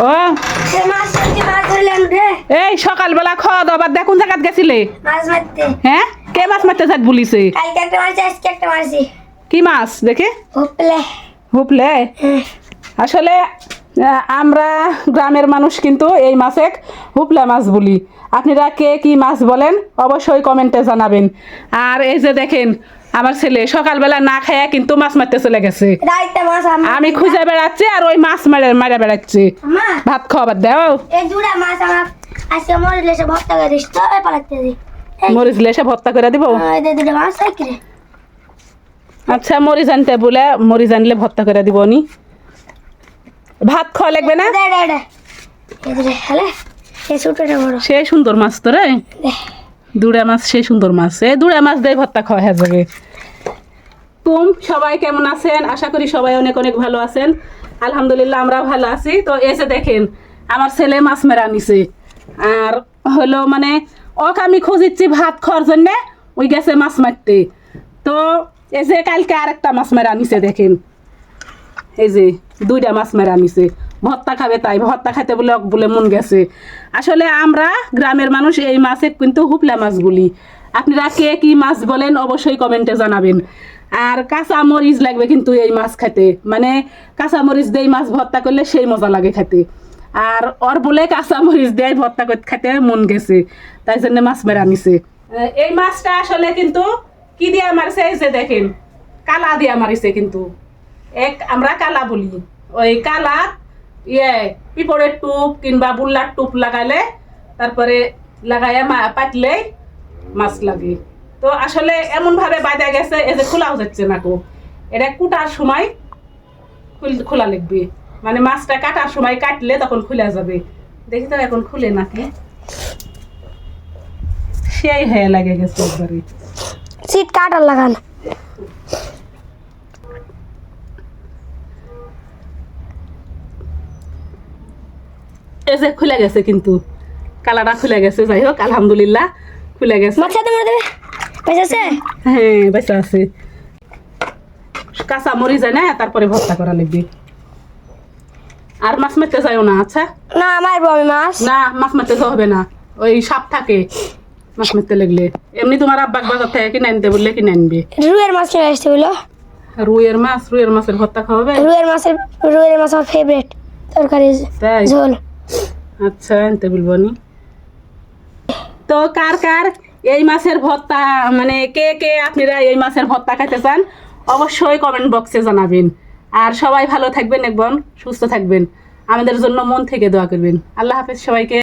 ও। এই সকালবেলা খাওয়া দাওয়া বাদ কোন জায়গাত গেছিলে? হ্যাঁ কে মাছ মারতে বলিছে? কি মাছ দেখে? হোপলে। হুপলে? আসলে আমরা গ্রামের মানুষ কিন্তু এই মাছে হুপলা মাছ বলি। আপনারা কে কি মাছ বলেন অবশ্যই কমেন্টে জানাবেন। আর এই যে দেখেন আমার ছেলে সকালবেলা না খায়া কিন্তু মাছ মারতে চলে গেছে। মাছ আমি খুঁজে বেড়াচ্ছি আর ওই মাছ মারে মারা বেড়াচ্ছি। ভাত খাওয়াবার দাও। মরিচ লেসে ভর্তা করে দিব? আচ্ছা মরিচ আনতে বলে মরিচ আনলে ভর্তা করে দিব নি। ভাত খাওয়া লাগবে না? সে সুন্দর মাছ তো রে। দুড়া মাছ সে সুন্দর মাছ। এই দুড়া মাছ দিয়ে ভর্তা খাওয়া হয়ে যাবে। তুম সবাই কেমন আছেন? আশা করি সবাই অনেক অনেক ভালো আছেন। আলহামদুলিল্লাহ আমরা ভালো আছি। তো এসে দেখেন, আমার ছেলে মাছ মেরা নিছে। আর হলো মানে ওক আমি খুঁজিচ্ছি ভাত খাওয়ার জন্য, ওই গেছে মাছ মারতে। তো এই যে কালকে আরেকটা মাছ মেরা নিছে, দেখেন। এই যে দুইটা মাছ মেরা নিছে। ভত্তা খাবে তাই ভত্তা খাইতে বলে অক বলে মন গেছে। আসলে আমরা গ্রামের মানুষ, এই মাছে কিন্তু হুপলা মাছ বলি। আপনারা কে কি মাছ বলেন, অবশ্যই কমেন্টে জানাবেন। আর কাঁচা মরিচ লাগবে কিন্তু এই মাছ খেতে। মানে কাঁচা মরিচ দিয়ে মাছ ভর্তা করলে সেই মজা লাগে খেতে। আর ওর বলে কাঁচা মরিচ দিয়ে ভর্তা করতে খেতে মন গেছে, তাই জন্য মাছ মেরা নিছে। এই মাছটা আসলে কিন্তু কি দিয়ে মারছে এই যে দেখেন, কালা দিয়ে মারিছে কিন্তু। এক আমরা কালা বলি, ওই কালা ইয়ে পিপড়ের টুপ কিংবা বুল্লার টুপ লাগাইলে তারপরে লাগাইয়া পাতলে মাছ লাগে। তো আসলে এমন ভাবে বাঁধা গেছে এই যে খোলাও যাচ্ছে না কো এটা কুটার সময় খুল- খোলা লাগবে। মানে মাছটা কাটার সময় কাটলে তখন খুলে যাবে। দেখি তো এখন খুলে নাকি? সেই হয়ে লাগে গেছে একবারে। সিট কাটার লাগান। এই যে খুলে গেছে কিন্তু। কালারটা খুলে গেছে যাই হোক আলহামদুলিল্লাহ খুলে গেছে। মাছ দেবে? হ্যাঁ বেঁচে আছে। কাঁচা মরি যায় না তারপরে ভর্তা করা লাগবে। আর মাছ মারতে যাইও না আচ্ছা? না মারবো আমি মাছ। না মাছ মারতে যাওয়া হবে না। ওই সাপ থাকে মাছ মারতে লাগলে। এমনি তোমার আব্বাক বাজার থেকে কিনে আনতে বললে কিনে আনবে। রুইয়ের মাছ চলে আসছে বুঝলো রুইয়ের মাছ রুইয়ের মাছের ভর্তা খাওয়াবে? রুইয়ের মাছের রুইয়ের মাছ আমার ফেভারিট তরকারি ঝোল। আচ্ছা আনতে বলব নি। তো কার কার? এই মাছের ভর্তা মানে কে কে আপনারা এই মাছের ভর্তা খাইতে চান, অবশ্যই কমেন্ট বক্সে জানাবেন। আর সবাই ভালো থাকবেন, একবার সুস্থ থাকবেন। আমাদের জন্য মন থেকে দোয়া করবেন। আল্লাহ হাফেজ সবাইকে।